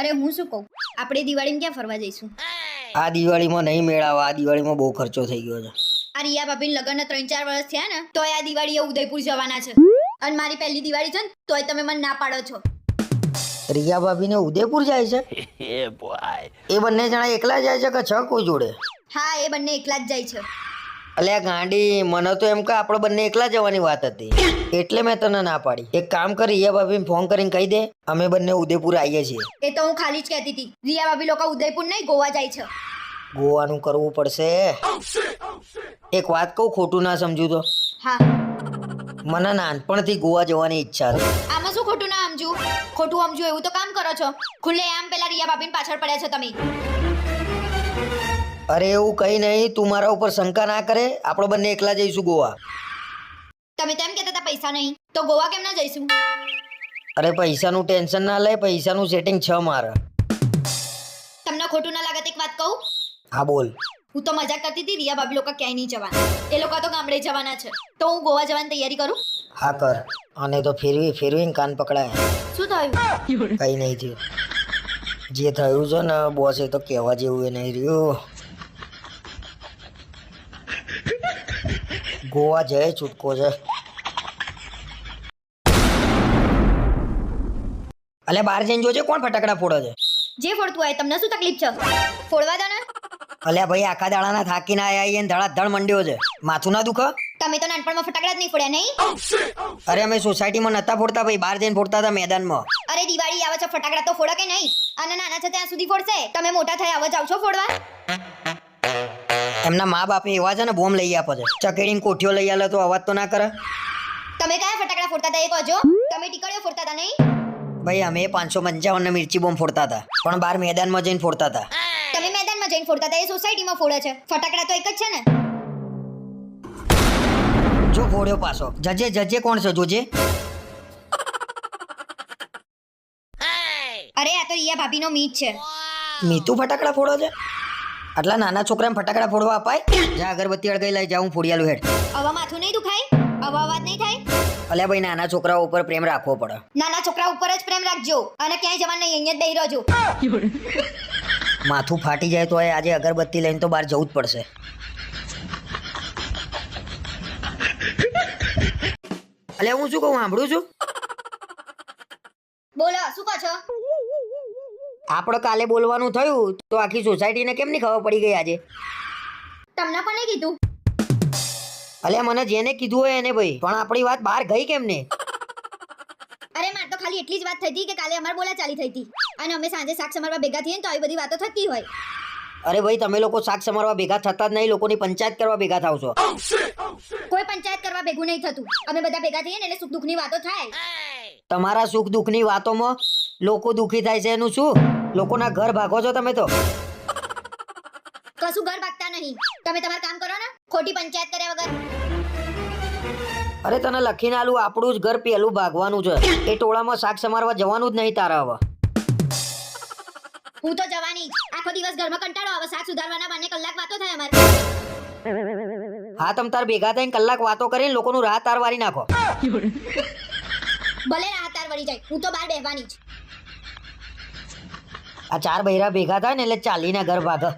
અરે હું શું કહું? આપણે દિવાળીમાં ક્યાં ફરવા જઈશું? આ દિવાળીમાં નહીં મેળાવા આ દિવાળીમાં બહુ ખર્ચો થઈ ગયો છે. આ રિયા ભાભી લગ્ન ત્રણ ચાર વર્ષ થયા ને તોય આ દિવાળીએ ઉદયપુર જવાના છે. અને મારી પહેલી દિવાળી છે ને તોય તમે મને ના પાડો છો. રિયા ભાભીને ઉદયપુર જાય છે? એ બંને જણા એકલા જાય છે કે છ કોઈ જોડે? હા એ બંને એકલા જ જાય છે. અલ્યા ગાંડી મને તો એમ કે આપણે બંને એકલા જવાની વાત હતી. એટલે મેં તને ના પાડી. એક કામ કરી રિયા ભાભી ફોન કરીને કહી દે અમે બંને ઉદયપુર આવીએ છીએ. એ તો હું ખાલી જ કહેતી હતી. રિયા ભાભી લોકો ઉદયપુર નહીં ગોવા જાય છે. ગોવાનું કરવું પડશે. એક વાત કહું ખોટું ના સમજુ તો. હા. મને નાનપણથી ગોવા જવાની ઈચ્છા છે. આમાં શું ખોટું ના સમજુ? ખોટું સમજુ એવું તો કામ કરો છો. ખુલ્લે આમ પેલા રિયા ભાભીને પાછળ પડ્યા છો તમે. અરે એવું કઈ નહીં તું મારા ઉપર શંકા ના કરે. આપણે બંને એકલા જઈશું ગોવા. તમે તેમ કહેતા હતા પૈસા નહીં તો ગોવા કેમ ના જઈશું? અરે પૈસાનું ટેન્શન ના લે પૈસાનું સેટિંગ છે મારે. તમને ખોટું ના લાગે તો એક વાત કહું? હા બોલ. હું તો મજાક કરતી હતી રિયા ભાભી લોકો ક્યાંય નહીં જવાના. એ લોકો તો ગામડે જવાના છે. તો હું ગોવા જવાની તૈયારી કરું? હા કર. અને તો ફેરવી ફેરવીને કાન પકડાય. શું થયું? કઈ નહીં થયું. જે થયું છે ને બોસ એ તો કહેવા જેવું એ નહીં રહ્યું. ગોવા જય છૂટકો છે. અલે બહાર જઈને જોજે કોણ ફટાકડા ફોડે છે? જે ફોડતું હોય તમને શું તકલીફ છે? ફોડવા દો ને. અલે ભાઈ આખા દાડાના થાકીને આયા આવીએ ને ધડાધડ મંડ્યો છે. માથું ના દુખે? તમે તો નાનપણમાં ફટાકડા જ નહીં ફોડ્યા નહીં? અરે અમે સોસાયટીમાં નતા ફોડતા ભાઈ બહાર જઈને ફોડતા હતા મેદાનમાં. અરે દિવાળી આવે છે ફટાકડા તો ફોડો કે નહીં? અને નાના છે ત્યાં સુધી ફોડશે. તમે મોટા થયા આવે જાવ છો ફોડવા? એમના મા બાપ એવા છે ને બોમ્બ લઈ આપો છે. ચકેડીને કોઠીઓ લઈ આલે તો અવાજ તો ના કરે. તમે કયા ફટાકડા ફોડતા હતા એ કહો તમે ટીકડીઓ ફોડતા હતા નહીં? ભાઈ અમે પાંચસો પંચાવન ના મિર્ચી બોમ્બ ફોડતા હતા. પણ બહાર મેદાનમાં જઈને ફોડતા હતા. તમે મેદાનમાં જઈને ફોડતા હતા એ સોસાયટીમાં ફોડે છે. ફટાકડા તો એક જ છે ને? જો ફોડ્યો પાછો. જજે જજે કોણ છે જોજે. અરે આ તો રિયા ભાભીનો મીત છે. મીતુ ફટાકડા ફોડો છે? આટલા નાના છોકરાને ફટાકડા ફોડવા અપાય? જા અગરબત્તી અળગાઈ લઈ જાઉં ફોડિયાલું હેડ. આવા માથું નહીં દુખાય? આવા અવાજ નહીં થાય? અલ્યા ભાઈ નાના છોકરાઓ ઉપર પ્રેમ રાખવો પડે. નાના છોકરા ઉપર જ પ્રેમ રાખજો. અને ક્યાંય જવાનું નહીં અહીંયા જ દઈ રહેજો. માથું ફાટી જાય તો આજે અગરબત્તી લઈને તો બહાર જવું જ પડશે. અલ્યા હું શું કહું સાંભળું છું બોલો શું કહો છો આપણે કાલે બોલવાનું થયું તો આખી સોસાયટીને કેમ નહીં ખબર પડી ગઈ આજે? તમને કોને કીધું? અલ્યા મને જેને કીધું હોય એને ભાઈ પણ આપણી વાત બહાર ગઈ કેમ ને? અરે માર તો ખાલી એટલી જ વાત થઈ હતી કે કાલે અમાર બોલા ચાલી થઈ હતી. અને અમે સાંજે શાક સમારવા ભેગા થઈએ ને તો આવી બધી વાતો થતી હોય. અરે ભાઈ તમે લોકો શાક સમારવા ભેગા થતા જ નહીં લોકોની પંચાયત કરવા ભેગા થાવ છો. કોઈ પંચાયત કરવા ભેગું નહીં થતું. અમે બધા ભેગા થઈએ ને એટલે સુખ દુઃખની વાતો થાય. તમારા સુખ દુઃખની વાતોમાં લોકો દુઃખી થાય છે એનું શું? લોકોના ઘર ભાગો છો તમે તો. કશું ઘર ભાગતા નહીં. તમે તમારું કામ કરો ને. ખોટી પંચાયત કર્યા વગર. અરે તને લખીને આલું આપણું જ ઘર પેલું ભાગવાનું છે. એ ટોળામાં શાક સમારવા જવાનું જ નહીં તારા હવે. હું તો જવાની. આખો દિવસ ઘરમાં કંટાળો આવે. શાક સુધારવાના બાને કલાક વાતો થાય અમારે. હા તમ તાર ભેગા થઈને કલાક વાતો કરીને લોકોનું રાહ તાર વારી નાખો. ભલે રાહ તાર વળી જાય. હું તો બહાર બેહવાની જ. આ ચાર બૈરા ભેગા થાય ને એટલે ચાલીને ઘર ભાગે.